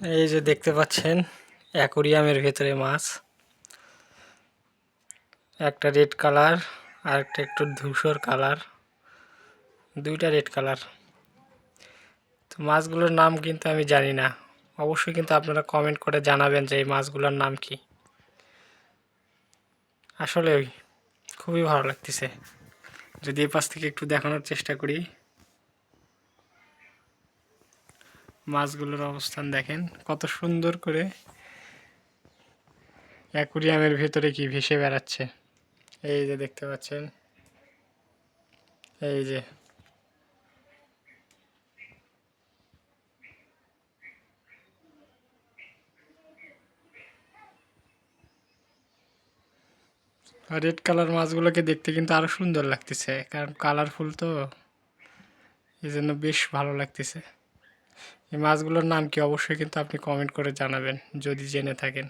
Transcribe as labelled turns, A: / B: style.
A: এই যে দেখতে পাচ্ছেন, অ্যাকোরিয়ামের ভেতরে মাছ। একটা রেড কালার আর একটা একটু ধূসর কালার। দুইটা রেড কালার। তো মাছগুলোর নাম কিন্তু আমি জানি না। অবশ্যই কিন্তু আপনারা কমেন্ট করে জানাবেন যে এই মাছগুলোর নাম কি। আসলে ওই খুবই ভালো লাগতেছে। যদি এই পাশ থেকে একটু দেখানোর চেষ্টা করি। মাছগুলোর অবস্থান দেখেন। কত সুন্দর করে অ্যাকুরিয়ামের ভেতরে কি ভেসে বেড়াচ্ছে। এই যে দেখতে পাচ্ছেন। এই যে। রেড কালার মাছগুলোকে দেখতে কিন্তু আরও সুন্দর লাগতেছে। কারণ কালারফুল তো। এই জন্য বেশ ভালো লাগতেছে। এই মাছগুলোর নাম কি অবশ্যই কিন্তু আপনি কমেন্ট করে জানাবেন যদি জেনে থাকেন।